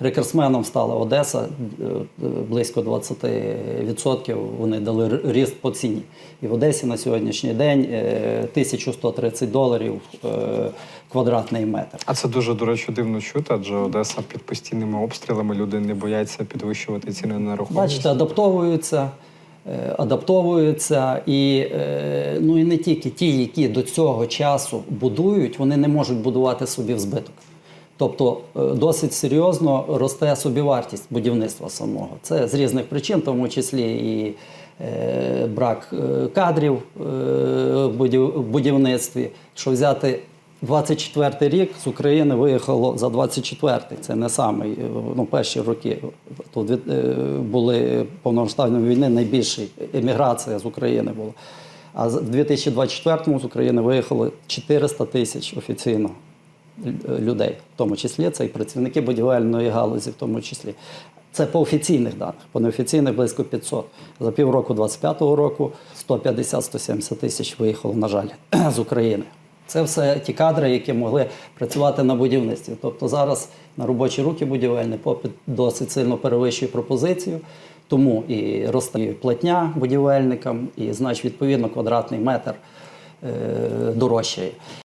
Рекордсменом стала Одеса е, е, близько 20% вони дали ріст по ціні. І в Одесі на сьогоднішній день е, 1130 доларів е, квадратний метр. А це дуже, до речі, дивно чути, адже Одеса під постійними обстрілами люди не бояться підвищувати ціни на нерухомість. Бачите, адаптовуються, е, адаптовуються, і, е, ну, і не тільки ті, які до цього часу будують, вони не можуть будувати собі в збиток. Тобто е, досить серйозно росте собівартість будівництва самого. Це з різних причин, в тому числі і е, брак е, кадрів в будівництві. Якщо взяти 24 рік з України виїхало за 24-й. Це не самий, ну, перші роки. Тут були повномасштабної війни найбільша еміграція з України була. А в 2024 з України виїхало 400 тисяч офіційно людей, в тому числі це і працівники будівельної галузі, в тому числі. Це по офіційних даних, по неофіційних близько 500. За півроку 25-го року 150-170 тисяч виїхало, на жаль, з України. Це все ті кадри, які могли працювати на будівництві. Тобто зараз на робочі руки будівельний попит досить сильно перевищує пропозицію, тому і росте платня будівельникам, і значить, відповідно, квадратний метр е, дорожчає.